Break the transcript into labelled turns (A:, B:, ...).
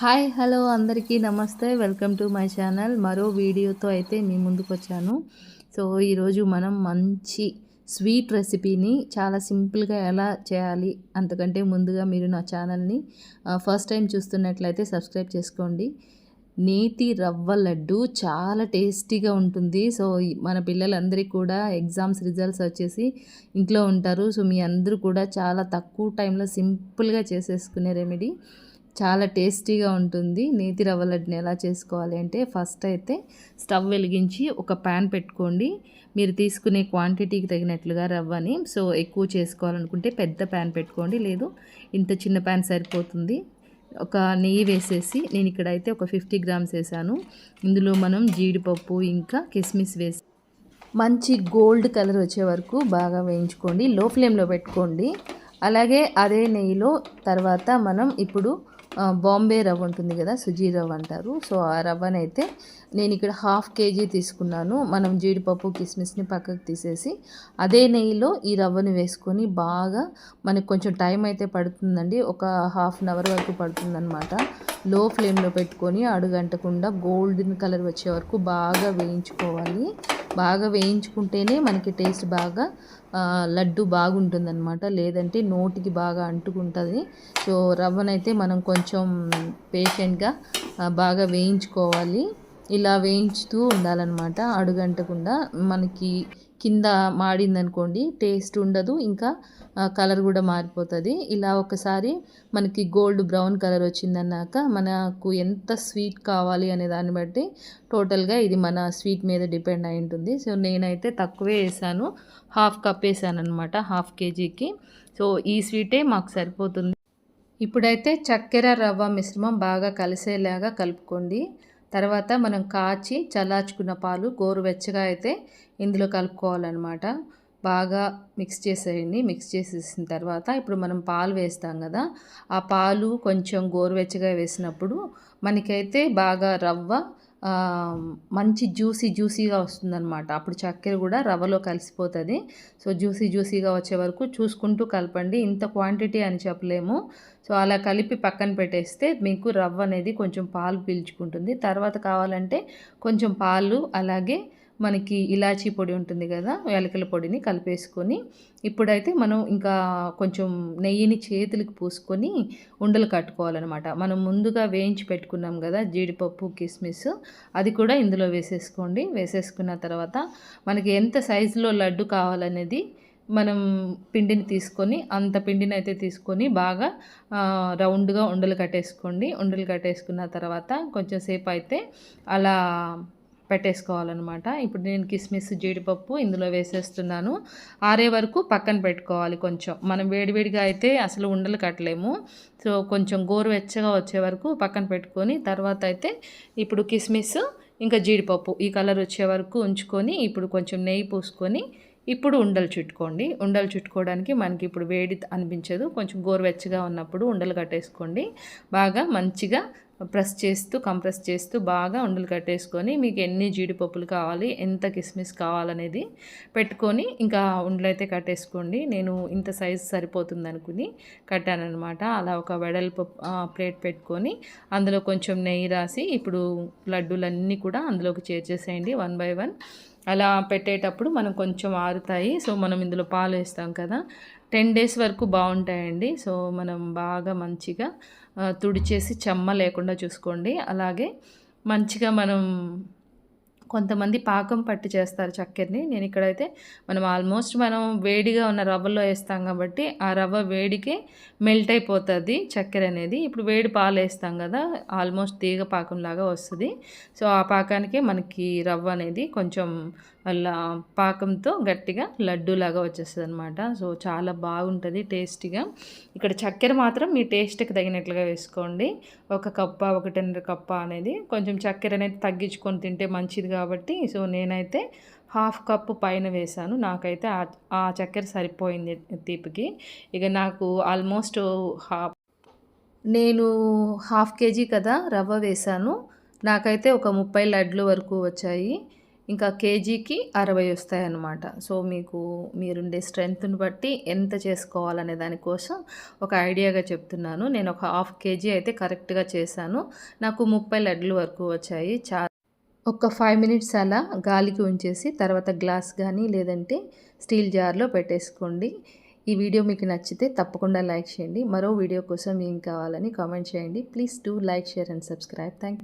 A: Hi hello అందరికీ నమస్తే. Welcome to my channel. మరో వీడియోతో అయితే మీ ముందుకు వచ్చాను సో ఈరోజు మనం మంచి స్వీట్ రెసిపీని చాలా సింపుల్గా ఎలా చేయాలి అంతకంటే ముందుగా మీరు నా ఛానల్ని ఫస్ట్ టైం చూస్తున్నట్లయితే సబ్స్క్రైబ్ చేసుకోండి. నేతి రవ్వ లడ్డు చాలా టేస్టీగా ఉంటుంది. సో మన పిల్లలందరికీ కూడా ఎగ్జామ్స్ రిజల్ట్స్ వచ్చేసి ఇంట్లో ఉంటారు. సో మీ అందరూ కూడా చాలా తక్కువ టైంలో సింపుల్గా చేసేసుకునే రెమెడీ. చాలా టేస్టీగా ఉంటుంది. నేతి రవ్వ లడ్డుని ఎలా చేసుకోవాలి అంటే ఫస్ట్ అయితే స్టవ్ వెలిగించి ఒక ప్యాన్ పెట్టుకోండి. మీరు తీసుకునే క్వాంటిటీకి తగినట్లుగా రవ్వని సో ఎక్కువ చేసుకోవాలనుకుంటే పెద్ద ప్యాన్ పెట్టుకోండి. లేదు ఇంత చిన్న ప్యాన్ సరిపోతుంది. ఒక నెయ్యి వేసేసి నేను ఇక్కడైతే ఒక ఫిఫ్టీ గ్రామ్స్ వేసాను. ఇందులో మనం జీడిపప్పు ఇంకా కిస్మిస్ వేసి మంచి గోల్డ్ కలర్ వచ్చే వరకు బాగా వేయించుకోండి. లో ఫ్లేమ్లో పెట్టుకోండి. అలాగే అదే నెయ్యిలో తర్వాత మనం ఇప్పుడు బాంబే రవ్వ ఉంటుంది కదా సుజీ రవ్వ అంటారు. సో ఆ రవ్వనైతే నేను ఇక్కడ హాఫ్ కేజీ తీసుకున్నాను. మనం జీడిపప్పు కిస్మిస్ని పక్కకు తీసేసి అదే నెయ్యిలో ఈ రవ్వని వేసుకొని బాగా మనకు కొంచెం టైం అయితే పడుతుందండి. ఒక హాఫ్ అన్ అవర్ వరకు పడుతుందన్నమాట. లో ఫ్లేమ్లో పెట్టుకొని అడుగంటకుండా గోల్డెన్ కలర్ వచ్చే వరకు బాగా వేయించుకోవాలి. బాగా వేయించుకుంటేనే మనకి టేస్ట్ బాగా లడ్డు బాగుంటుందన్నమాట. లేదంటే నోటికి బాగా అంటుకుంటుంది. సో రవ్వనైతే మనం కొంచెం పేషెంట్గా బాగా వేయించుకోవాలి. ఇలా వేయించుతూ ఉండాలన్నమాట అడుగంటకుండా. మనకి కింద మాడిందనుకోండి టేస్ట్ ఉండదు ఇంకా కలర్ కూడా మారిపోతుంది. ఇలా ఒకసారి మనకి గోల్డ్ బ్రౌన్ కలర్ వచ్చిందన్నాక మనకు ఎంత స్వీట్ కావాలి అనే దాన్ని బట్టి టోటల్గా ఇది మన స్వీట్ మీద డిపెండ్ అయి ఉంటుంది. సో నేనైతే తక్కువే వేసాను. హాఫ్ కప్ వేసాను అనమాట హాఫ్ కేజీకి. సో ఈ స్వీటే మాకు సరిపోతుంది. ఇప్పుడైతే చక్కెర రవ్వ మిశ్రమం బాగా కలిసేలాగా కలుపుకోండి. తర్వాత మనం కాచి చల్లార్చుకున్న పాలు గోరువెచ్చగా అయితే ఇందులో కలుపుకోవాలన్నమాట. బాగా మిక్స్ చేసేయండి. మిక్స్ చేసేసిన తర్వాత ఇప్పుడు మనం పాలు వేస్తాం కదా ఆ పాలు కొంచెం గోరువెచ్చగా వేసినప్పుడు మనకైతే బాగా రవ్వ మంచి జ్యూసీ జ్యూసీగా వస్తుందన్నమాట. అప్పుడు చక్కెర కూడా రవ్వలో కలిసిపోతుంది. సో జ్యూసీ జ్యూసీగా వచ్చే వరకు చూసుకుంటూ కలపండి. ఇంత క్వాంటిటీ అని చెప్పలేము. సో అలా కలిపి పక్కన పెట్టేస్తే మీకు రవ్వ అనేది కొంచెం పాలు పీల్చుకుంటుంది. తర్వాత కావాలంటే కొంచెం పాలు అలాగే మనకి ఇలాచీ పొడి ఉంటుంది కదా యాలకుల పొడిని కలిపేసుకొని ఇప్పుడైతే మనం ఇంకా కొంచెం నెయ్యిని చేతులకు పూసుకొని ఉండలు కట్టుకోవాలన్నమాట. మనం ముందుగా వేయించి పెట్టుకున్నాం కదా జీడిపప్పు కిస్మిస్ అది కూడా ఇందులో వేసేసుకోండి. వేసేసుకున్న తర్వాత మనకి ఎంత సైజులో లడ్డు కావాలనేది మనం పిండిని తీసుకొని అంత పిండిని అయితే తీసుకొని బాగా రౌండ్గా ఉండలు కట్టేసుకోండి. ఉండలు కట్టేసుకున్న తర్వాత కొంచెం సేపు అయితే అలా పెట్టేసుకోవాలన్నమాట. ఇప్పుడు నేను కిస్మిస్ జీడిపప్పు ఇందులో వేసేస్తున్నాను. ఆరే వరకు పక్కన పెట్టుకోవాలి కొంచెం. మనం వేడివేడిగా అయితే అసలు ఉండలు కట్టలేము. సో కొంచెం గోరువెచ్చగా వచ్చే వరకు పక్కన పెట్టుకొని తర్వాత అయితే ఇప్పుడు కిస్మిస్ ఇంకా జీడిపప్పు ఈ కలర్ వచ్చే వరకు ఉంచుకొని ఇప్పుడు కొంచెం నెయ్యి పూసుకొని ఇప్పుడు ఉండలు చుట్టుకోండి. ఉండలు చుట్టుకోవడానికి మనకి ఇప్పుడు వేడి అనిపించదు. కొంచెం గోరువెచ్చగా ఉన్నప్పుడు ఉండలు కట్టేసుకోండి. బాగా మంచిగా ప్రెస్ చేస్తూ కంప్రెస్ చేస్తూ బాగా ఉండలు కట్టేసుకొని మీకు ఎన్ని జీడిపప్పులు కావాలి ఎంత కిస్మిస్ కావాలనేది పెట్టుకొని ఇంకా ఉండలు అయితే కట్టేసుకోండి. నేను ఇంత సైజు సరిపోతుంది అనుకుని కట్టానమాట అలా ఒక వెడల్పు ప్లేట్ పెట్టుకొని అందులో కొంచెం నెయ్యి రాసి ఇప్పుడు లడ్డూలన్నీ కూడా అందులోకి చేర్చేసేయండి వన్ బై వన్. అలా పెట్టేటప్పుడు మనం కొంచెం ఆరుతాయి. సో మనం ఇందులో పాలు వేస్తాం కదా టెన్ డేస్ వరకు బాగుంటాయండి. సో మనం బాగా మంచిగా తుడిచేసి చెమ్మ లేకుండా చూసుకోండి. అలాగే మంచిగా మనం కొంతమంది పాకం పట్టి చేస్తారు చక్కెరని. నేను ఇక్కడైతే మనం ఆల్మోస్ట్ మనం వేడిగా ఉన్న రవ్వలో వేస్తాం కాబట్టి ఆ రవ్వ వేడికి మెల్ట్ అయిపోతుంది చక్కెర అనేది. ఇప్పుడు వేడి పాలు వేస్తాం కదా ఆల్మోస్ట్ తీగ పాకంలాగా వస్తుంది. సో ఆ పాకానికి మనకి రవ్వ అనేది కొంచెం అలా పాకంతో గట్టిగా లడ్డూలాగా వచ్చేస్తుంది అనమాట సో చాలా బాగుంటుంది టేస్టీగా. ఇక్కడ చక్కెర మాత్రం మీ టేస్ట్కి తగినట్లుగా వేసుకోండి. ఒక కప్ప ఒకటిన్నర కప్ప అనేది కొంచెం చక్కెర అనేది తగ్గించుకొని తింటే మంచిది కాబట్టి సో నేనైతే హాఫ్ కప్పు పైన వేశాను. నాకైతే ఆ- చక్కెర సరిపోయింది తీపికి. ఇక నాకు ఆల్మోస్ట్ హాఫ్ నేను హాఫ్ కేజీ కదా రవ్వ వేశాను. నాకైతే ఒక ముప్పై లడ్లు వరకు వచ్చాయి. ఇంకా కేజీకి అరవై వస్తాయి అన్నమాట సో మీకు మీరుండే స్ట్రెంగ్త్ని బట్టి ఎంత చేసుకోవాలనే దానికోసం ఒక ఐడియాగా చెప్తున్నాను. నేను ఒక హాఫ్ కేజీ అయితే కరెక్ట్గా చేశాను. నాకు ముప్పై లడ్లు వరకు వచ్చాయి. చా ఒక ఫైవ్ మినిట్స్ అలా గాలికి ఉంచేసి తర్వాత గ్లాస్ కానీ లేదంటే స్టీల్ జార్లో పెట్టేసుకోండి. ఈ వీడియో మీకు నచ్చితే తప్పకుండా లైక్ చేయండి. మరో వీడియో కోసం ఏం కావాలని కామెంట్ చేయండి. Please do like share and subscribe. Thank